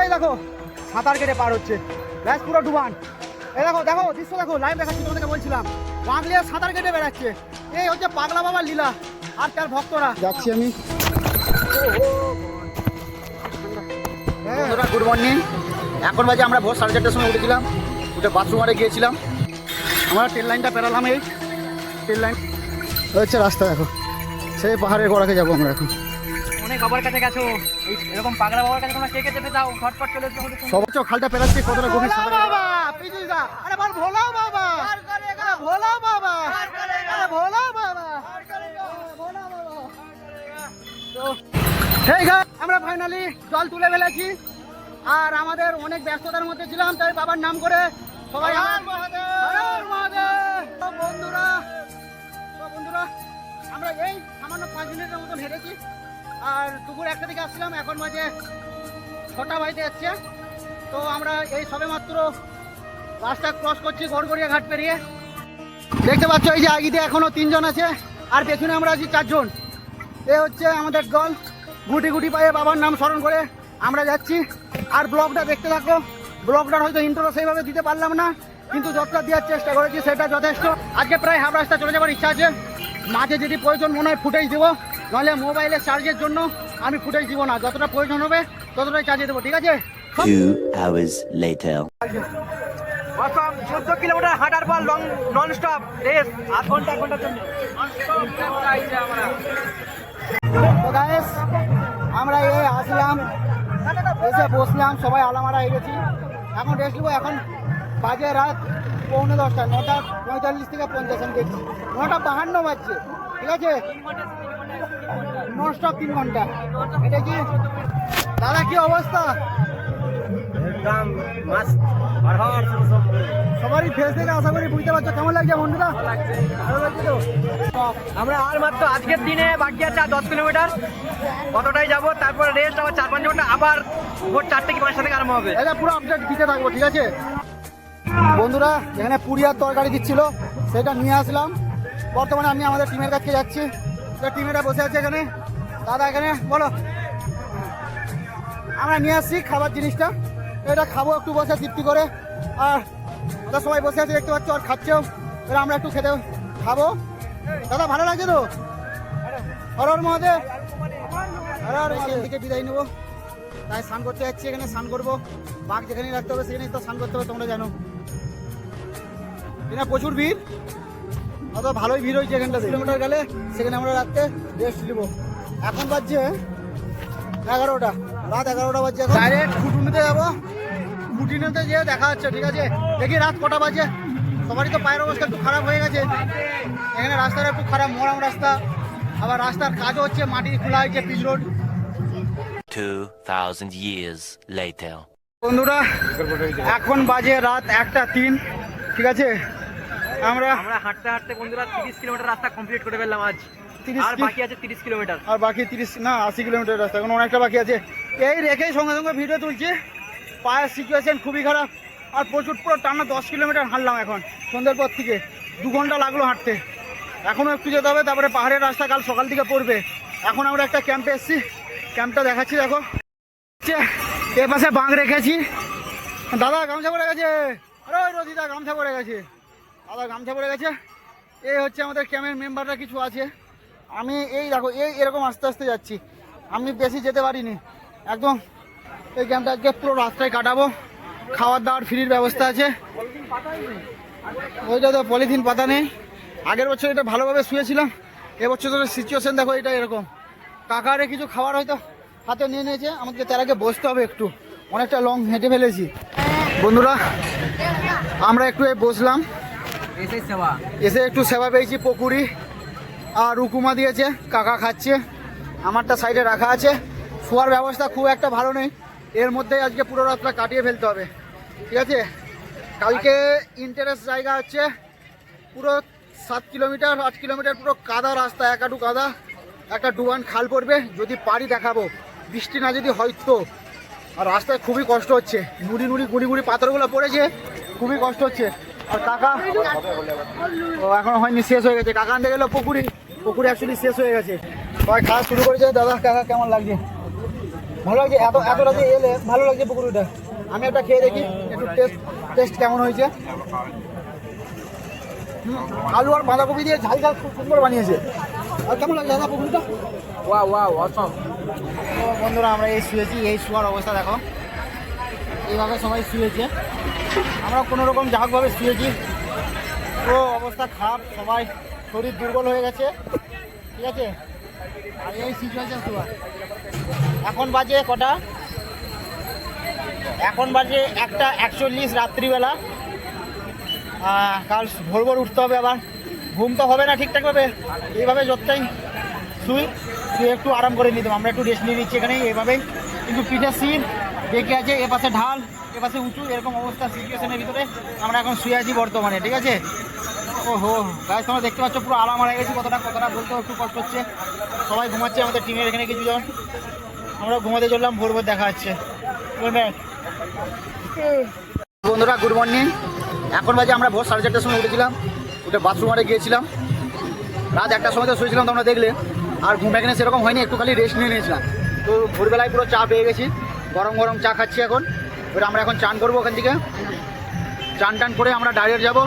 এই দেখো সাঁতার কেটে পার হচ্ছে। ব্যাস পুরো ডুবান। এই দেখো দেখো দৃশ্য দেখো লাইভ দেখাচ্ছি তোমাদেরকে বলছিলাম। বাংলিয়া সাঁতার কেটে বেড়াচ্ছে। এই হচ্ছে পাগলা বাবার লীলা আর তার ভক্তরা। যাচ্ছি আমি। বন্ধুরা গুড মর্নিং এখন বাজে আমরা ভোর সাড়ে চারটার সময় উঠেছিলাম। উঠে বাথরুমারে গিয়েছিলাম। আমরা ট্রেন লাইনটা পেরালাম এই ট্রেন লাইন হচ্ছে রাস্তা দেখো সেই পাহাড়ের গোড়াকে যাব আমরা এখন। অনেক বাবার কাছে গেছো। এরকম পাগলা বাবার কাছে তোমরা কে কে যেতে চাও ঝটপট চলে এসো আমাদের সঙ্গে। খালটা পেরাচ্ছি কতটা গভীর বাবা আরে বল ভোলা বাবা। ভোলা বাবা। ভোলা বাবা। হেই গাইস আমরা ফাইনালি জল তুলে ফেলেছি। আর আমাদের অনেক ব্যস্ততার মধ্যে ছিলাম তাই বাবার নাম করে সবাই হর মহাদেব! তো বন্ধুরা বন্ধুরা আমরা এই সামান্য পাঁচ মিনিটের মতন হেঁটেছি আর দুপুর একটা দিকে আসছিলাম, এখন বাজে ছটা বাড়িতে যাচ্ছে। তো আমরা এই সবে মাত্র রাস্তা ক্রস করছি গড়গড়িয়া ঘাট পেরিয়ে। দেখতে পাচ্ছ এই যে আগিতে এখনও তিনজন আছে, আর পেছনে আমরা আছি চারজন। এ হচ্ছে আমাদের দল। গুটি গুটি পায়ে বাবার নাম স্মরণ করে আমরা যাচ্ছি। আর ব্লগটা দেখতে থাকো, ব্লগটার হয়তো ইন্ট্রো সেইভাবে দিতে পারলাম না, কিন্তু যতটা দেওয়ার চেষ্টা করেছি সেটা যথেষ্ট। আজকে প্রায় হাফ রাস্তা চলে যাওয়ার ইচ্ছা আছে। মাঝে যদি প্রয়োজন মনে হয় ফুটেজ দেবো। নাহলে মোবাইলের চার্জের জন্য আমি ফুটেজ দিব না। যতটা প্রয়োজন হবে ততটাই চার্জে দেবো ঠিক আছে? Two hours later. প্রথম চোদ্দ কিলোমিটার হাঁটার পর লং নন স্টপ রেস আধ ঘণ্টা এক ঘণ্টার জন্য। আমরা এই আসলাম এসে বসলাম সবাই আলামারা এগেছি এখন রেস্ট নেব এখন বাজে রাত পৌনে দশটা নটা পঁয়তাল্লিশ থেকে পঞ্চাশ আমি দেখছি। নটা বাহান্ন বাজছে ঠিক আছে? নন স্টপ তিন ঘণ্টা। এটা কি? দাদা কি অবস্থা? সবারই ফেস থেকে আশা করি বুঝতে পারছ। কেমন লাগছে বন্ধুরা? ভালো লাগছে আমরা আর মাত্র আজকের দিনে বাকি আছে আর দশ কিলোমিটার। কতটাই যাব তারপর রেস্ট আবার চার পাঁচ ঘণ্টা আবার ভোর চারটে কি পাঁচটা থেকে আরম্ভ হবে। এটা পুরো আপডেট দিতে থাকব ঠিক আছে? বন্ধুরা এখানে পুরিয়ার তরকারি দিচ্ছিল সেটা নিয়ে আসলাম। বর্তমানে আমি আমাদের টিমের কাছে যাচ্ছি। টিমেরা বসে আছে এখানে। দাদা এখানে, বলো। আমরা নিয়ে আসছি খাবার জিনিসটা। এটা খাব, একটু বসে তৃপ্তি করে। আর ওরা সবাই বসে আছে, দেখতে পাচ্ছ, আর খাচ্ছেও। এবার আমরা একটু খেতে খাব। দাদা, ভালো লাগছে তো? হরর মহাদেব। হরর এখান থেকে বিদায় নেব। তাই স্নান করতে যাচ্ছি, এখানে স্নান করব। বাঘ যেখানে রাখতে হবে, সেখানেই তো স্নান করতে হবে, তোমরা জানো। এখানে প্রচুর ভিড়। অত ভালোই ভিড় হয়েছে এখানটা কিলোমিটার গেলে, সেখানে আমরা রাখতে রেস্ট নেব। এখন বাজছে এগারোটা। রাত এগারোটা বাজছে ডাইরেক্ট খুটুনিতে যাব। খুটিনিতে যেয়ে দেখা হচ্ছে ঠিক আছে? দেখি রাত কটা বাজে। সবারই তো পায়ের অবস্থা একটু খারাপ হয়ে গেছে। এখানে রাস্তাটা একটু খারাপ মরাম রাস্তা। আবার রাস্তার কাজও হচ্ছে মাটি খোলা হয়েছে পিচ রোড. বন্ধুরা এখন বাজে রাত একটা তিন ঠিক আছে? আমরা আমরা হাঁটতে হাঁটতে বন্ধুরা তিরিশ কিলোমিটার রাস্তা কমপ্লিট করে ফেললাম আজ। 30 আর বাকি আছে তিরিশ কিলোমিটার। আর বাকি তিরিশ না আশি কিলোমিটার রাস্তা এখন অনেকটা বাকি আছে। এই রেখেই সঙ্গে সঙ্গে ভিডিও তুলছি। পায়ের সিচুয়েশন খুবই খারাপ। আর প্রচুর পুরো টানা দশ কিলোমিটার হাঁটলাম এখন সন্ধ্যের পর থেকে। দু ঘণ্টা লাগল হাঁটতে। এখনও একটু যেতে হবে তারপরে পাহাড়ের রাস্তা কাল সকাল থেকে পড়বে। এখন আমরা একটা ক্যাম্পে এসেছি। ক্যাম্পটা দেখাচ্ছি দেখো। এ পাশে বাঁক রেখেছি। দাদা গামছা পরে গেছে। আরে ওই রদিদা গামছা পরে গেছে। দাদা গামছা পরে গেছে। এই হচ্ছে আমাদের ক্যাম্পের মেম্বাররা কিছু আছে। আমি এই দেখো এই এরকম আস্তে আস্তে যাচ্ছি। আমি বেশি যেতে পারিনি। একদম এই ক্যাম্পটা আজকে পুরো রাস্তায় কাটাবো। খাওয়ার দাওয়ার ফ্রির ব্যবস্থা আছে। ওইটা তো পলিথিন পাতা নেই। আগের বছর এটা ভালোভাবে শুয়েছিলাম। এবছর তো সিচুয়েশন দেখো এটা এরকম। কাকারে কিছু খাবার হয়তো হাতে নিয়ে নিয়েছে। আমাকে তার আগে বসতে হবে একটু। অনেকটা লং হেঁটে ফেলেছি। বন্ধুরা আমরা একটু বসলাম। এসে সেবা। এসে একটু সেবা পেয়েছি পকুড়ি আর উকুমা দিয়েছে, কাকা খাচ্ছে। আমারটা সাইডে রাখা আছে। শোয়ার ব্যবস্থা খুব একটা ভালো নেই। এর মধ্যেই আজকে পুরো রাতটা কাটিয়ে ফেলতে হবে। ঠিক আছে? কালকে ইন্টারেস্ট জায়গা হচ্ছে পুরো সাত কিলোমিটার, আট কিলোমিটার পুরো কাদা রাস্তা একাটু কাদা। একটা ডুবান খাল পড়বে, যদি পারি দেখাবো। বৃষ্টি না যদি হয়তো আর রাস্তায় খুবই কষ্ট হচ্ছে। নুড়ি নুড়ি, গুড়ি গুড়ি পাথরগুলো পড়েছে, খুবই কষ্ট হচ্ছে। আর কাকা, ও এখন হয়নি, শেষ হয়ে গেছে। কাকা আনতে গেলো পুকুরি। পুকুরি অ্যাকচুয়ালি শেষ হয়ে গেছে। সবাই খাওয়া শুরু করেছে। দাদা কাকা কেমন লাগছে? ভালো লাগছে? এত এত রাতে এলে ভালো লাগছে পুকুরটা। আমি একটা খেয়ে দেখি একটু টেস্ট টেস্ট কেমন হয়েছে। আলু আর বাঁধাকপি দিয়ে ঝাল ঝাল খুব সুন্দর বানিয়েছে। আর কেমন লাগছে দাদা পুকুরটা? ওয়া ওয়া অসম তো বন্ধুরা আমরা এই শুয়েছি। এই শোয়ার অবস্থা দেখো। এইভাবে সবাই শুয়েছে। আমরা কোনো রকম যাহোকভাবে শুয়েছি। তো অবস্থা খারাপ সবাই। শরীর দুর্বল হয়ে গেছে। ঠিক আছে? আর এই এখন বাজে কটা? এখন বাজে একটা একচল্লিশ রাত্রিবেলা। কাল ভোর ভোর উঠতে হবে আবার। ঘুম তো হবে না ঠিকঠাকভাবে। এইভাবে যতটাই শুই, শুয়ে একটু আরাম করে নিতাম আমরা একটু রেস্ট নিয়ে নিচ্ছি এখানে এভাবেই কিন্তু পিঠের সিন দেখে আছে, এ পাশে ঢাল, এ পাশে উঁচু, এরকম অবস্থা সিচুয়েশনের ভিতরে। আমরা এখন শুয়ে আছি বর্তমানে, ঠিক আছে? ও হো গাছ তোমরা দেখতে পাচ্ছ পুরো আরাম হয়ে গেছি, কতটা কতটা বলতেও একটু কষ্ট হচ্ছে। সবাই ঘুমাচ্ছে, আমাদের টিমের এখানে কিছু জন আমরা ঘুমাতে চললাম, ভোর ভোর দেখা যাচ্ছে বন্ধুরা গুড মর্নিং এখন বাজে আমরা ভোর সাড়ে চারটার সময় উঠেছিলাম, উঠে বাথরুমে গিয়েছিলাম। রাত একটার সময় তো শুয়েছিলাম তোমরা দেখলে। আর ঘুম এখানে সেরকম হয়নি, একটু খালি রেস্ট নিয়ে নিয়েছিলাম। তো ভোরবেলায় পুরো চা পেয়ে গেছি, গরম গরম চা খাচ্ছি এখন। এবার আমরা এখন চান করব ওখান থেকে। চান টান করে আমরা ডাইরেক্ট যাব।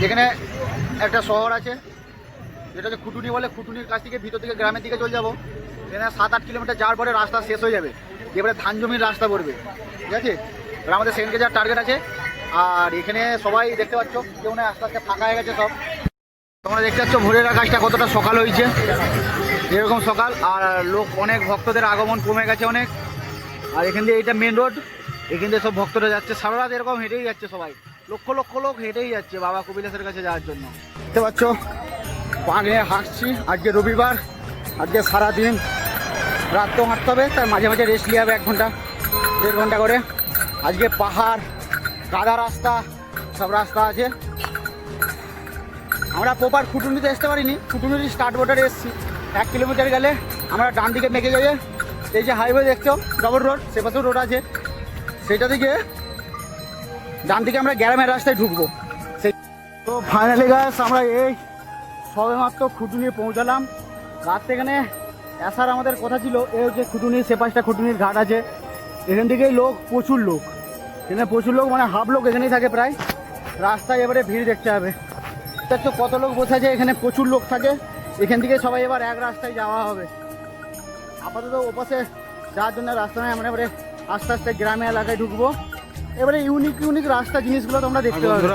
যেখানে একটা শহর আছে, যেটা হচ্ছে খুটুনি বলে, খুটুনির কাছ থেকে ভিতর থেকে গ্রামের দিকে চলে যাব। এখানে সাত আট কিলোমিটার যাওয়ার পরে রাস্তা শেষ হয়ে যাবে। এবারে ধান জমির রাস্তা পড়বে। ঠিক আছে? এবার আমাদের সেকেন্ডকে যাওয়ার টার্গেট আছে। আর এখানে সবাই দেখতে পাচ্ছ কেউ না আস্তে আস্তে ফাঁকা হয়ে গেছে সব। তোমরা দেখতে পাচ্ছ, ভোরের আকাশটা কতটা সকাল হয়েছে। এরকম সকাল। আর লোক অনেক ভক্তদের আগমন কমে গেছে অনেক। আর এখান দিয়ে এটা মেন রোড এখান দিয়ে সব ভক্তরা যাচ্ছে। সারা রাত এরকম হেঁটেই যাচ্ছে সবাই। লক্ষ লক্ষ লোক হেঁটেই যাচ্ছে বাবা কপিলেশের কাছে যাওয়ার জন্য। দেখতে পাচ্ছ পা নিয়ে হাঁটছি। আজকে রবিবার, আজকে সারাদিন। রাত তো হাঁটতে হবে তার মাঝে মাঝে রেস্ট নিয়ে হবে এক ঘণ্টা, দেড় ঘণ্টা করে। আজকে পাহাড় কাদা রাস্তা, সব রাস্তা আছে। আমরা প্রপার খুটুনিতে আসতে পারিনি। খুটুনির স্টার্ট বোর্ডারে এসেছি। এক কিলোমিটার গেলে আমরা ডান দিকে মেঘে যাবে এই যে হাইওয়ে দেখছ ডবল রোড সে পাশেও রোড আছে। সেটা দিকে ডান দিকে আমরা গ্রামের রাস্তায় ঢুকবো। সেই তো ফাইনালি গাছ আমরা এই সবেমাত্র খুটুনি পৌঁছালাম। রাত এখানে আসার আমাদের কথা ছিল, এই হচ্ছে খুটুনির সে পাশটা খুটুনির ঘাট আছে। এখান থেকেই লোক, প্রচুর লোক। এখানে প্রচুর লোক মানে হাফ লোক এখানেই থাকে প্রায়। রাস্তায় এবারে ভিড় দেখতে হবে। তো কত লোক বসে আছে, এখানে প্রচুর লোক থাকে। এখান থেকে সবাই এবার এক রাস্তায় যাওয়া হবে। আপাতত ওপাশে যাওয়ার জন্য রাস্তা নেই, আমরা এবারে আস্তে আস্তে গ্রামে এলাকায় ঢুকবো। এবারে ইউনিক ইউনিক রাস্তা জিনিসগুলো তোমরা দেখতে পাবে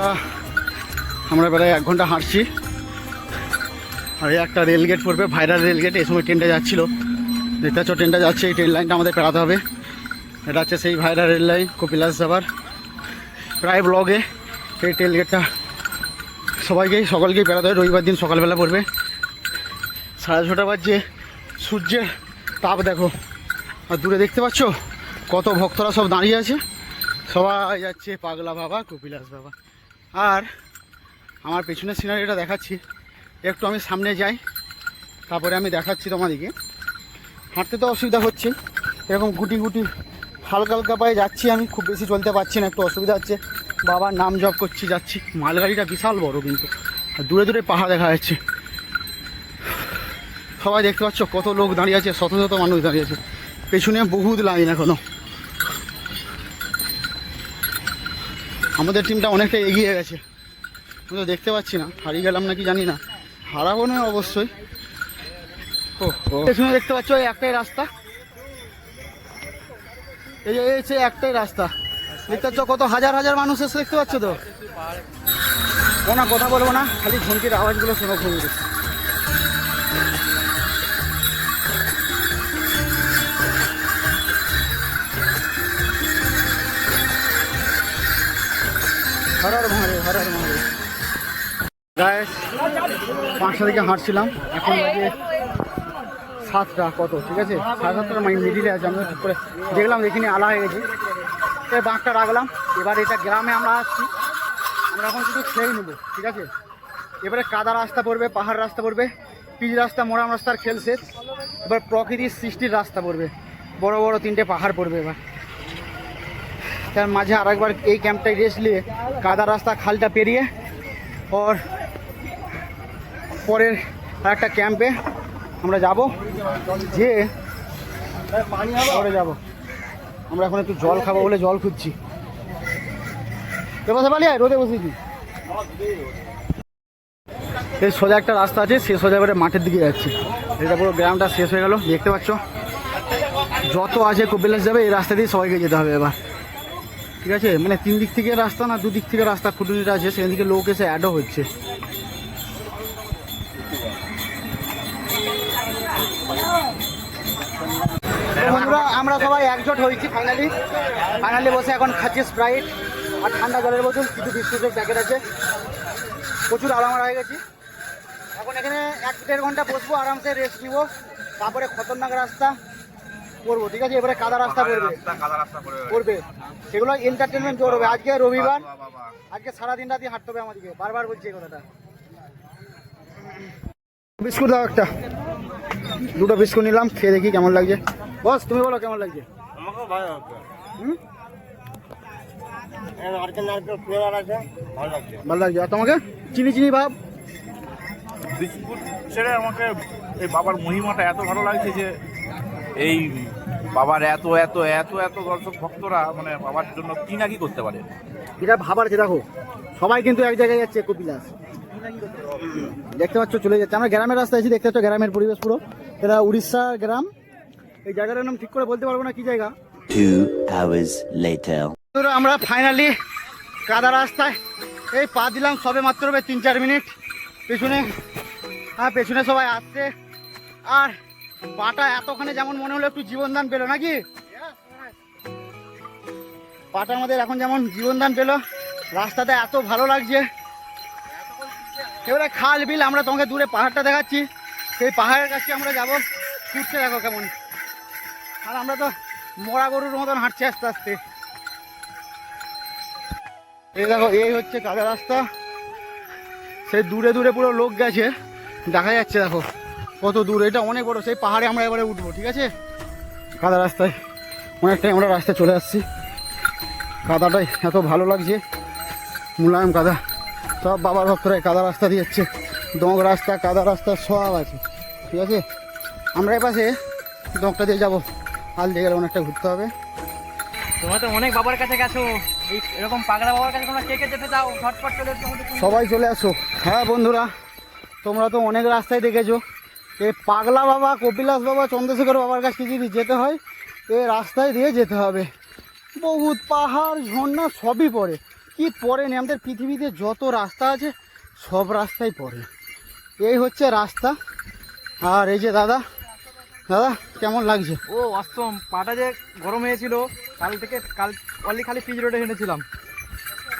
আমরা এবারে এক ঘণ্টা হাঁটছি। আর একটা রেল গেট পড়বে ভাইরাল রেল গেট এই সময় ট্রেনটা যাচ্ছিল। দেখতে পাচ্ছ ট্রেনটা যাচ্ছে, এই ট্রেন লাইনটা আমাদের পেরাতে হবে। এটা হচ্ছে সেই ভাইরাল রেল লাইন কপিলাস যাবার। প্রায় ব্লগে এই রেল গেটটা সবাইকেই, সকলকেই বেড়াতে হবে। রবিবার দিন সকালবেলা পড়বে। সাড়ে ছটা বাজছে, সূর্যের তাপ দেখো। আর দূরে দেখতে পাচ্ছ, কত ভক্তরা সব দাঁড়িয়ে আছে। সবাই যাচ্ছে, পাগলা বাবা কপিলাস বাবা। আর আমার পেছনের সিনারিটা দেখাচ্ছি। একটু আমি সামনে যাই, তারপরে আমি দেখাচ্ছি তোমাদেরকে। হাঁটতে তো অসুবিধা হচ্ছে। এরকম গুটি গুটি, হালকা হালকা পায়ে যাচ্ছি আমি, খুব বেশি চলতে পারছি না, একটু অসুবিধা হচ্ছে। বাবার নাম জপ করছি, যাচ্ছি। মালগাড়িটা বিশাল বড় কিন্তু দূরে দূরে পাহাড় দেখা যাচ্ছে। সবাই দেখতে পাচ্ছ কত লোক দাঁড়িয়ে আছে, শত শত মানুষ দাঁড়িয়ে আছে। পেছনে বহুত লাইন এখনও। আমাদের টিমটা অনেকটা এগিয়ে গেছে। তো দেখতে পাচ্ছি না, হারিয়ে গেলাম নাকি জানি না। হারাবো না অবশ্যই। ও। পেছনে দেখতে পাচ্ছ ওই একটাই রাস্তা। এই যে, এই একটাই রাস্তা। দেখতে পাচ্ছ, কত হাজার হাজার মানুষ এসে দেখতে পাচ্ছ তো? না কথা বলব না, খালি ঘুমকির আওয়াজগুলো শোনো ঘুমকি পাঁচটা থেকে হাঁটছিলাম। এখন সাতটা কত, ঠিক আছে? সাড়ে মাইন্ড মিডিলে আছে, আমরা ঠিক করে দেখলাম এখানে আলা হয়ে গেছে। তাই বাঁকটা রাখলাম, এবার এটা গ্রামে আমরা আসছি। আমরা এখন শুধু খেয়ে নেব, ঠিক আছে? এবারে কাদা রাস্তা পড়বে, পাহাড় রাস্তা পড়বে, পিচ রাস্তা, মোরাম রাস্তার খেল শেষ। এবার প্রকৃতির সৃষ্টির রাস্তা পড়বে। বড় বড় তিনটে পাহাড় পড়বে এবার। তার মাঝে আরেকবার এই ক্যাম্পটায় রেস্ট নিয়ে কাদা রাস্তা খালটা পেরিয়ে ওর পরের আরেকটা ক্যাম্পে আমরা যাব। যে হবে যাব। আমরা এখন একটু জল খাব বলে জল খুঁজছি। বসে পালিয়ে রোদে বসেছি এই সোজা একটা রাস্তা আছে, সে সোজা করে মাঠের দিকে যাচ্ছে। এটা পুরো গ্রামটা শেষ হয়ে গেল, দেখতে পাচ্ছ? যত আছে কপিলাস যাবে, এই রাস্তা দিয়ে সবাইকে যেতে হবে এবার। ঠিক আছে? মানে তিন দিক থেকে রাস্তা না, দুদিক থেকে রাস্তা খুঁটুনিটা আছে, সেখান থেকে লোক এসে অ্যাডও হচ্ছে। আমরা সবাই একজোট হয়েছি ফাইনালি ফাইনালি বসে এখন খাচ্ছি স্প্রাইট আর ঠান্ডা জলের বোতল, কিছু বিস্কুটের প্যাকেট আছে। প্রচুর আরামার হয়ে গেছি। এখন এখানে এক দেড় ঘণ্টা বসবো, আরামসে রেস্ট নিবো। তারপরে খতরনাক রাস্তা। করব ঠিক আছে? এবারে কাদা রাস্তা করবে করবে সেগুলো এন্টারটেনমেন্ট করবে আজকে রবিবার। আজকে সারাদিন রাতি হাঁটতে হবে আমাদেরকে। বারবার বলছি এই কথাটা। বিস্কুট দাও একটা। দুটো বিস্কুট নিলাম খেয়ে দেখি কেমন লাগছে। বস তুমি বলো কেমন লাগছে? হুম? ভালো লাগছে। আর তোমাকে? চিনি চিনি ভাব। বিস্কুট ছেড়ে আমাকে এই বাবার মহিমাটা এত ভালো লাগছে যে এই বাবার এত এত এত এত দর্শক ভক্তরা মানে বাবার জন্য কি না কি করতে পারে? এটা ভাবার আছে দেখো সবাই কিন্তু এক জায়গায় যাচ্ছে কপিলাস। দেখতে পাচ্ছ চলে যাচ্ছে। আমরা গ্রামের রাস্তায় এসে দেখতে পাচ্ছ গ্রামের পরিবেশ পুরো। এটা উড়িষ্যা গ্রাম। এই জায়গাটার নাম ঠিক করে বলতে পারব না কি জায়গা? আমরা ফাইনালি কাদা রাস্তায় এই পা দিলাম সবে মাত্র তিন চার মিনিট। পেছনে হ্যাঁ পেছনে সবাই আসছে। আর পাটা এতখানে যেমন মনে হলো একটু জীবনদান পেল নাকি? পাটা আমাদের এখন যেমন জীবনদান পেল, রাস্তাটা এত ভালো লাগছে। এবারে খাল বিল, আমরা তোমাকে দূরে পাহাড়টা দেখাচ্ছি। সেই পাহাড়ের কাছে আমরা যাব। ছুটছে দেখো কেমন। আর আমরা তো মরা গরুর মতন হাঁটছি আস্তে আস্তে। এই দেখো, এই হচ্ছে কাদা রাস্তা। সেই দূরে দূরে পুরো লোক গেছে। দেখা যাচ্ছে, দেখো। কত দূর এটা অনেক বড় সেই পাহাড়ে আমরা এবারে উঠবো ঠিক আছে? কাদা রাস্তায় অনেকটাই আমরা রাস্তায় চলে আসছি। কাদাটাই এত ভালো লাগছে। মুলায়ম কাদা সব বাবার ভক্তরা কাদা রাস্তা দিয়ে যাচ্ছে। দোঁক রাস্তা কাদা রাস্তা সব আছে ঠিক আছে? আমরা এ পাশে দোঁকটা দিয়ে যাব। হাল দিয়ে গেলে অনেকটা ঘুরতে হবে। তোমরা তো অনেক বাবার কাছে গেছো। এই এরকম পাগলা বাবার কাছে তোমরা কে কে যেতে চাও? ঝটপট চলে। সবাই চলে আসো। হ্যাঁ বন্ধুরা তোমরা তো অনেক রাস্তায় দেখেছ। এই পাগলা বাবা কপিলাস বাবা চন্দ্রশেখর বাবার কাছে যদি যেতে হয় এই রাস্তায় দিয়ে যেতে হবে। বহুত পাহাড় ঝর্ণা সবই পড়ে। কি পড়ে নি? আমাদের পৃথিবীতে যত রাস্তা আছে সব রাস্তাই পড়ে। এই হচ্ছে রাস্তা। আর এই যে দাদা দাদা কেমন লাগছে? ও অষ্টম। পাটা যে গরম হয়েছিল কাল থেকে কাল অনলি খালি পিচ রোডে হেঁটেছিলাম।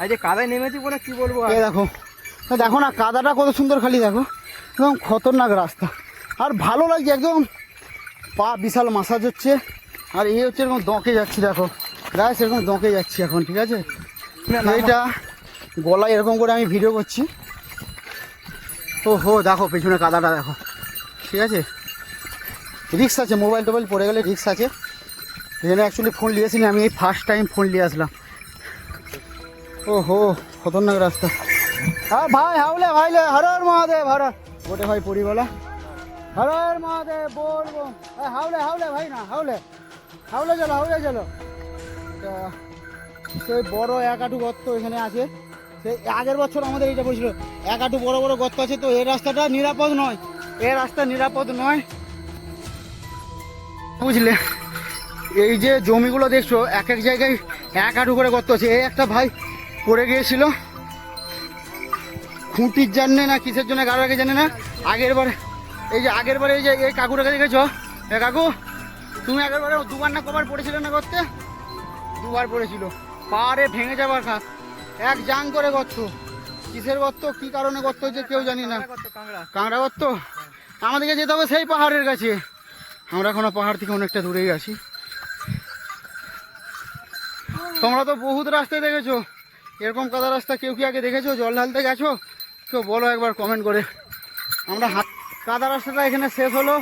আর যে কাদায় নেমেছি বলে কি বলব? এই দেখো দেখো না কাদাটা কত সুন্দর খালি দেখো। একদম খতরনাক রাস্তা। আর ভালো লাগছে একদম পা বিশাল মাসাজ হচ্ছে। আর এই হচ্ছে এরকম দঁকে যাচ্ছি দেখো। গায়ে সেরকম দঁকে যাচ্ছি এখন ঠিক আছে? এইটা গলায় এরকম করে আমি ভিডিও করছি। ও হো দেখো পেছনে কাদাটা দেখো। ঠিক আছে? রিক্স আছে মোবাইল টোবাইল পড়ে গেলে রিক্স আছে। এখানে অ্যাকচুয়ালি ফোন নিয়েছিনি আমি এই ফার্স্ট টাইম ফোন নিয়ে আসলাম। ও হো খতরনাক রাস্তা। হ্যাঁ ভাই হাওলে ভাইলে হর হর মহাদেব হর হর। ওটে ভাই পরিবলা। হর মহাদেব বলব হ্যাঁ হাওলে হাওলে ভাই না, হাওলে। হাওলে চলো হাওলে চলো। সেই বড় এক আটু গর্ত এখানে আছে। সেই আগের বছর আমাদের এইটা বলছিল এক আটু বড় বড় গর্ত আছে, তো এই রাস্তাটা নিরাপদ নয়। এই রাস্তা নিরাপদ নয়। বুঝলে? এই যে জমিগুলো দেখছ এক এক জায়গায় এক হাঁটু করে গর্ত আছে। এই একটা ভাই পড়ে গিয়েছিল। খুঁটির জানে না, কিসের জন্য আগে জানে না। আগের বারে এই যে আগের বারে এই যে এই কাছে গেছো এ কাকু, তুমি আগের বারে দুবার না কবার পড়েছিলে না করতে? দুবার পড়েছিল। পাহাড়ে ভেঙে যাবার খাত। এক জাং করে গর্ত। কিসের গর্ত? কি কারণে গর্ত হয়েছে কেউ জানি না। কাঁকড়া গর্ত? আমাদেরকে যেতে হবে সেই পাহাড়ের কাছে। আমরা এখনও পাহাড় থেকে অনেকটা দূরেই আছি। তোমরা তো বহুত রাস্তায় দেখেছ। এরকম কাদা রাস্তা কেউ কি আগে দেখেছ? জল ঢালতে গেছো? কেউ বলো একবার কমেন্ট করে। আমরা হাত কাদা রাস্তাটা এখানে শেষ হলো।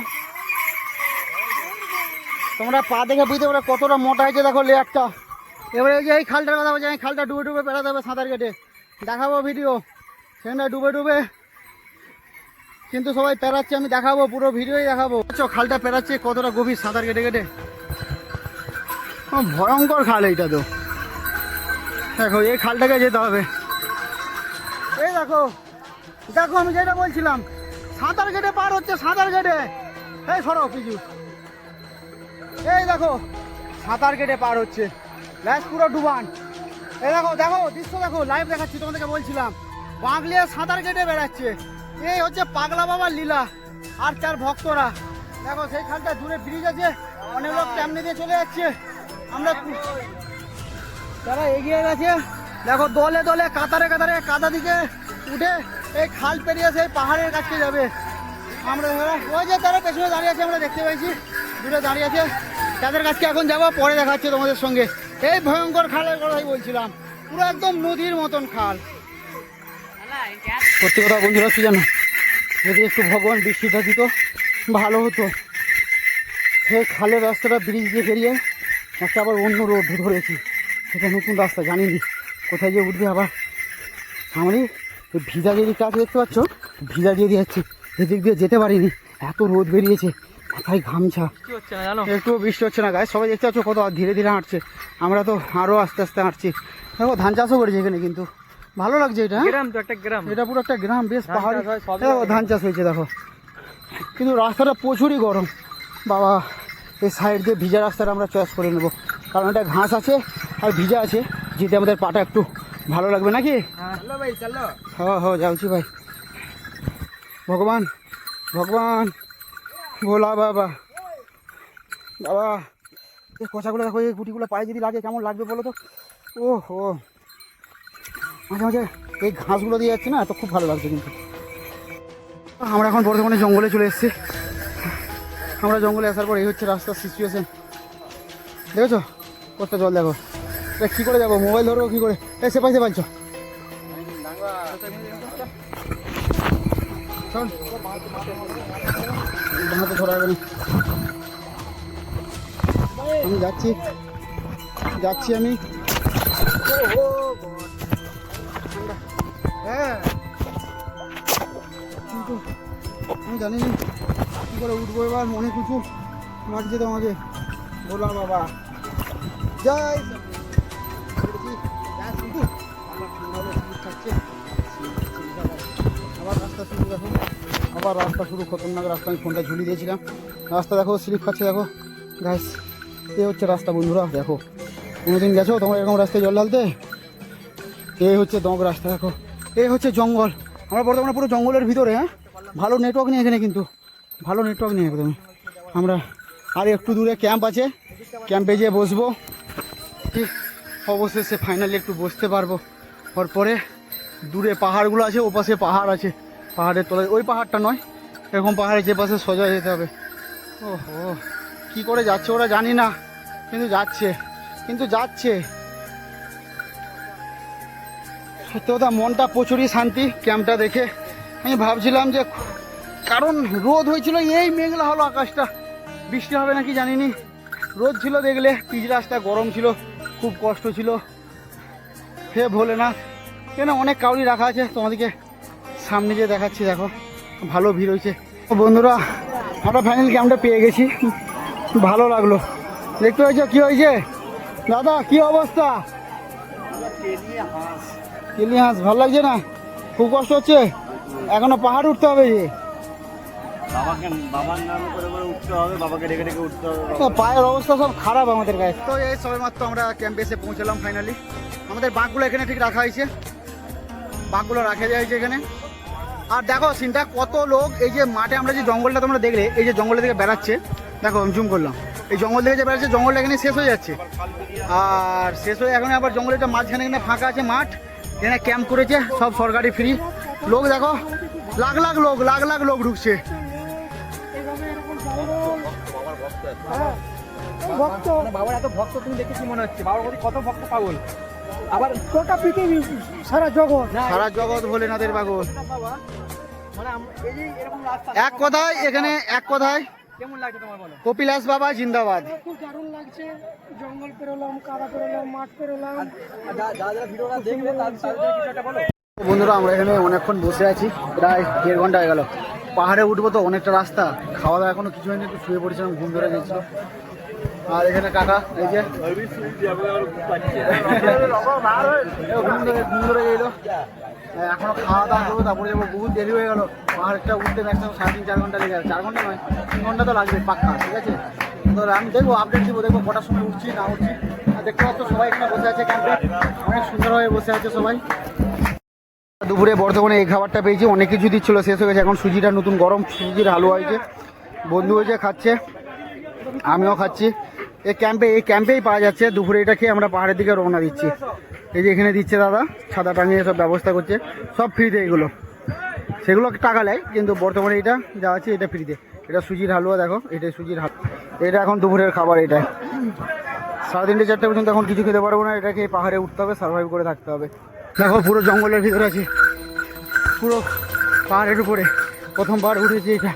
তোমরা পা দেখে বুঝতে পারো কতটা মোটা হয়েছে, দেখো লেয়ারটা। এবারে যে এই খালটার কথা বলছি, এই খালটা ডুবে ডুবে বেড়াতে হবে সাঁতার কেটে। দেখাবো ভিডিও সেখানটা ডুবে ডুবে কিন্তু সবাই পেরাচ্ছে, আমি দেখাবো, পুরো ভিডিওই দেখাবো। আচ্ছা খালটা পেরাচ্ছে, কতটা গভীর সাঁতার কেটে কেটে। ভয়ঙ্কর খাল এইটা তো। দেখো, এই খালটাকে যেতে হবে। এই দেখো দেখো আমি যেটা বলছিলাম সাঁতার কেটে পার হচ্ছে, সাঁতার কেটে। এই সরো, পিছু। এই দেখো, সাঁতার কেটে পার হচ্ছে। ব্যাস, পুরো ডুবান। এই দেখো দেখো, দৃশ্য দেখো লাইভ দেখাচ্ছি, তোমাদেরকে বলছিলাম। বাংলিয়ে সাঁতার কেটে বেড়াচ্ছে। এই হচ্ছে পাগলা বাবার লীলা আর চার ভক্তরা। দেখো সেই খালটা দূরে ব্রিজ আছে। অনেক লোক কেমনে দিয়ে চলে যাচ্ছে। আমরা তারা এগিয়ে গেছে, দেখো, দলে দলে কাতারে কাতারে কাদা দিকে উঠে এই খাল পেরিয়ে সেই পাহাড়ের কাছে যাবে। আমরা ওই যে তারা পেছনে দাঁড়িয়ে আছে, আমরা দেখতে পাইছি। দূরে দাঁড়িয়ে আছে। তাদের কাছে এখন যাব, পরে দেখাচ্ছে তোমাদের সঙ্গে। এই ভয়ঙ্কর খালের কথাই বলছিলাম। পুরো একদম নদীর মতন খাল। সত্যি কথা বন্ধুরা, কি জানো? যদি একটু ভগবান বৃষ্টিটা দিত, ভালো হতো। সেই খালের রাস্তাটা ব্রিজ দিয়ে বেরিয়ে একটা আবার অন্য রোড ধরেছি। সেটা নতুন রাস্তা, জানিনি। কোথায় যে উঠবে আবার? আমারই এই ভিজা যে দিকটা আছে দেখতে পাচ্ছ? ভিজা দিয়ে যাচ্ছে এদিক দিয়ে যেতে পারিনি। এত রোদ বেরিয়েছে। মাথায় ঘামছা। একটু বৃষ্টি হচ্ছে না গায়ে। সবাই দেখতে পাচ্ছ কত ধীরে ধীরে হাঁটছে। আমরা তো আরও আস্তে আস্তে হাঁটছি। দেখো ধান চাষও করেছে এখানে কিন্তু। ভালো লাগছে এটা হ্যাঁ? গ্রাম তো একটা গ্রাম। এটা পুরো একটা গ্রাম বেশ পাহাড়ি। ধান চাষ হয়েছে দেখো। কিন্তু রাস্তাটা প্রচুরই গরম। বাবা এই সাইড দিয়ে ভিজা রাস্তাটা আমরা চয়েস করে নেব। কারণ এটা ঘাস আছে আর ভিজা আছে। যেতে আমাদের পাটা একটু ভালো লাগবে নাকি? ভাই হ্যাঁ হ্যাঁ যাচ্ছি ভাই। ভগবান ভগবান। ভোলা বাবা। বাবা এই কষাগুলো দেখো এই গুটিগুলো পায়ে যদি লাগে কেমন লাগবে বলো তো? ও। হো মাঝে মাঝে এই ঘাসগুলো দিয়ে যাচ্ছে না তো খুব ভালো লাগছে কিন্তু। আমরা এখন বর্ধমানে জঙ্গলে চলে এসেছি। আমরা জঙ্গলে আসার পর এই হচ্ছে রাস্তার সিচুয়েশন দেখেছ? কত জল দেখো। কী করে যাব? মোবাইল ধরবো কী করে? এ সে পাইছে পাইছো হাতে ধরা যাবে আমি যাচ্ছি। যাচ্ছি আমি। হ্যাঁ। কিন্তু আমি জানি না কী করে উঠবো এবার, মনে কিছু লাগছে তো আমাকে বললাম, বাবা। জয় রাস্তা শুরু দেখো। আবার রাস্তা শুরু, খতরনাক রাস্তা, আমি ফোনটা ঝুলিয়ে দিয়েছিলাম। রাস্তা দেখো, স্লিপ খাচ্ছে দেখো। গাইস এ হচ্ছে রাস্তা বন্ধুরা, দেখো। কোনোদিন গেছো তোমরা এরকম রাস্তায় জল ঢালতে? এই হচ্ছে দগ রাস্তা, দেখো। এই হচ্ছে জঙ্গল। আমরা বর্তমানে পুরো জঙ্গলের ভিতরে হ্যাঁ? ভালো নেটওয়ার্ক নেই এখানে কিন্তু। ভালো নেটওয়ার্ক নেই একদম আমরা আর একটু দূরে ক্যাম্প আছে। ক্যাম্পে যেয়ে বসবো। ঠিক, অবশেষে ফাইনালি একটু বসতে পারব। পরে দূরে পাহাড়গুলো আছে, ওপাশে পাহাড় আছে। পাহাড়ের তলায় ওই পাহাড়টা নয়, এরকম পাহাড়ের যে পাশে সোজা যেতে হবে। ওহো, কী করে যাচ্ছে ওরা জানি না, কিন্তু যাচ্ছে কিন্তু যাচ্ছে। সত্যি কথা, মনটা প্রচুরই শান্তি, ক্যাম্পটা দেখে। আমি ভাবছিলাম যে, কারণ রোদ হয়েছিল এই মেঘলা হলো আকাশটা, বৃষ্টি হবে নাকি জানিনি। রোদ ছিল দেখলে, পিচ রাস্তা গরম ছিল, খুব কষ্ট ছিল। হে ভোলেনাথ, কেন অনেক কাউরি রাখা আছে তোমাদেরকে? সামনে যে দেখাচ্ছি দেখো ভালো ভিড় হয়েছে। তো বন্ধুরা আমরা ফাইনাল ক্যাম্পটা পেয়ে গেছি। ভালো লাগল। দেখতে পেয়েছ কি হয়েছে? দাদা কি অবস্থা? কেলি হাঁস। ভালো লাগছে না? খুব কষ্ট হচ্ছে? এখনও পাহাড় উঠতে হবে যে। বাবাকে বাবার নাম করে করে উঠতে হবে বাবাকে ডেকে ডেকে উঠতে হবে তো পায়ের অবস্থা সব খারাপ আমাদের গায়ে। তো এই সবে মাত্র আমরা ক্যাম্পে এসে পৌঁছালাম ফাইনালি আমাদের বাঁকগুলো এখানে ঠিক রাখা হয়েছে। বাঁকগুলো রাখা দেওয়া হয়েছে এখানে। আর দেখো সিনটা কত লোক, এই যে মাঠে আমরা যে জঙ্গলটা তোমরা দেখলে, এই যে জঙ্গল থেকে বেড়াচ্ছে। দেখো, আমি জুম করলাম। এই জঙ্গল থেকে যে বেড়াচ্ছে, জঙ্গলটা এখানে শেষ হয়ে যাচ্ছে। আর শেষ হয়ে, এখন আবার জঙ্গলটা মাঝখানে এখানে ফাঁকা আছে মাঠ। এখানে ক্যাম্প করেছে, সব সরকারি ফ্রি লোক দেখো, লাখ লাখ লোক, লাখ লাখ লোক ঢুকছে। ভক্ত বাবার এত ভক্ত, তুমি দেখে কি মনে হচ্ছে? বাবার কত ভক্ত পাগল? আবার গোটা পৃথিবী সারা জগৎ। সারা জগৎ ভোলেনাথের পাগল মানে আম- এই যে এরকম রাস্তা এক কথায় এখানে এক কথায়। কেমন লাগছে তোমার বলো? কপিলাস বাবা জিন্দাবাদ। খুব দারুণ লাগছে। জঙ্গল পেরোলাম কাদা পেরোলাম মাঠ পেরোলাম। ভিডিওটা দেখবে তার- তাদের কিছু একটা বলো। বন্ধুরা আমরা এখানে অনেকক্ষণ বসে আছি প্রায় দেড় ঘণ্টা হয়ে গেল। পাহাড়ে উঠবো তো অনেকটা রাস্তা। খাওয়া দাওয়া এখনও কিছু হয়নি একটু শুয়ে পড়েছিলাম ঘুম ধরে গেছিল। আর এখানে কাকা, এই যে। ঘুম ধরে গেলো এখনও খাওয়া দাওয়া করব, তারপরে যাব। বহুত দেরি হয়ে গেল। পাহাড়টা উঠতে ম্যাক্সিমাম সাড়ে তিন, চার ঘণ্টা লেগে চার ঘণ্টা নয়, তিন ঘণ্টা তো লাগবে, পাক্কা, ঠিক আছে? তো আমি দেখব আপডেট দিব, দেখব কটার সময় উঠছি, না উঠছি। দেখতে পাচ্ছ সবাই এখানে বসে আছে ক্যাম্পে অনেক সুন্দরভাবে বসে আছে সবাই। দুপুরে বর্ধমানে এই খাবারটা পেয়েছি, অনেক কিছু দিচ্ছিল, শেষ হয়ে গেছে। এখন সুজিটা নতুন গরম, সুজির হালুয়া হয়েছে। বন্ধু হয়েছে, খাচ্ছে। আমিও খাচ্ছি। এই ক্যাম্পে, এই ক্যাম্পেই পাওয়া যাচ্ছে। দুপুরে এটা খেয়ে আমরা পাহাড়ের দিকে রওনা দিচ্ছি। এই যে এখানে দিচ্ছে দাদা, সাদা টাঙিয়ে সব ব্যবস্থা করছে। সব ফ্রিতে এগুলো। সেগুলো টাকা নেয়, কিন্তু বর্তমানে এটা যা আছে এটা ফ্রিতে। এটা সুজির হালুয়া, দেখো, এটাই সুজির হালুয়া এটা এখন দুপুরের খাবার এটাই। সাড়ে তিনটে, চারটে পর্যন্ত এখন কিছু খেতে পারব না এটাকে পাহাড়ে উঠতে হবে সার্ভাইভ করে থাকতে হবে। দেখো, পুরো জঙ্গলের ভিতরে আছে। পুরো পাহাড়ের উপরে। প্রথমবার উঠেছি এটা।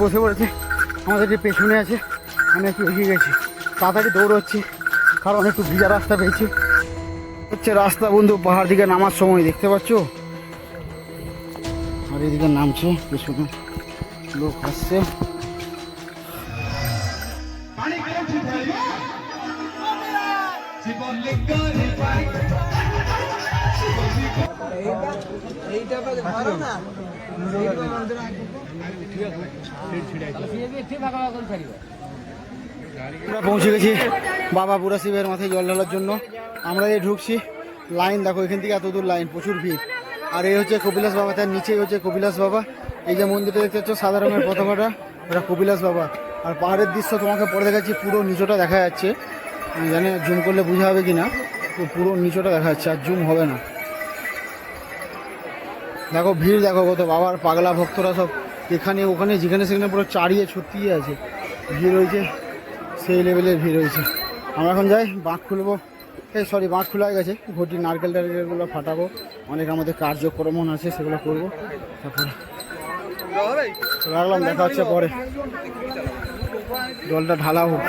বসে পড়েছে। আমাদের যে পেছনে আছে আমি একটু এগিয়ে গেছি তাড়াতাড়ি দৌড়চ্ছি কারণ একটু ভিজা রাস্তা পেয়েছি হচ্ছে রাস্তা বন্ধু পাহাড় দিকে নামার সময় দেখতে পাচ্ছ আর এদিকে নামছে পেছনে লোক আসছে আমরা পৌঁছে গেছি বাবা বুড়া শিবের মাথায় জল ঢালার জন্য। আমরা এই ঢুকছি, লাইন দেখো, এখান থেকে এত দূর লাইন, প্রচুর ভিড়। আর এই হচ্ছে কপিলাস বাবা, তার নিচেই হচ্ছে কপিলাস বাবা। এই যে মন্দিরটা দেখতে পাচ্ছ, সাদা রঙের পতাকাটা ওটা কপিলাস বাবা। আর পাহাড়ের দৃশ্য তোমাকে পরে দেখাচ্ছি, পুরো নিচটা দেখা যাচ্ছে। জানি জুম করলে বোঝা হবে কি না পুরো নিচটা দেখা যাচ্ছে, আর জুম হবে না। দেখো ভিড়, দেখো কত বাবার পাগলা ভক্তরা সব, এখানে, ওখানে, যেখানে, সেখানে পুরো চারিয়ে ছত্রিয়ে আছে। ভিড় হয়েছে। সেই লেভেলের ভিড় হয়েছে। আমরা এখন যাই বাঁক খুলবো। এই সরি বাঁধ খোলা হয়ে গেছে। ঘটি নারকেল টারকেলগুলো ফাটাবো। অনেক আমাদের কার্যক্রম আছে, সেগুলো করব। তারপরে রাখলাম, দেখা হচ্ছে পরে। জলটা ঢালা হোক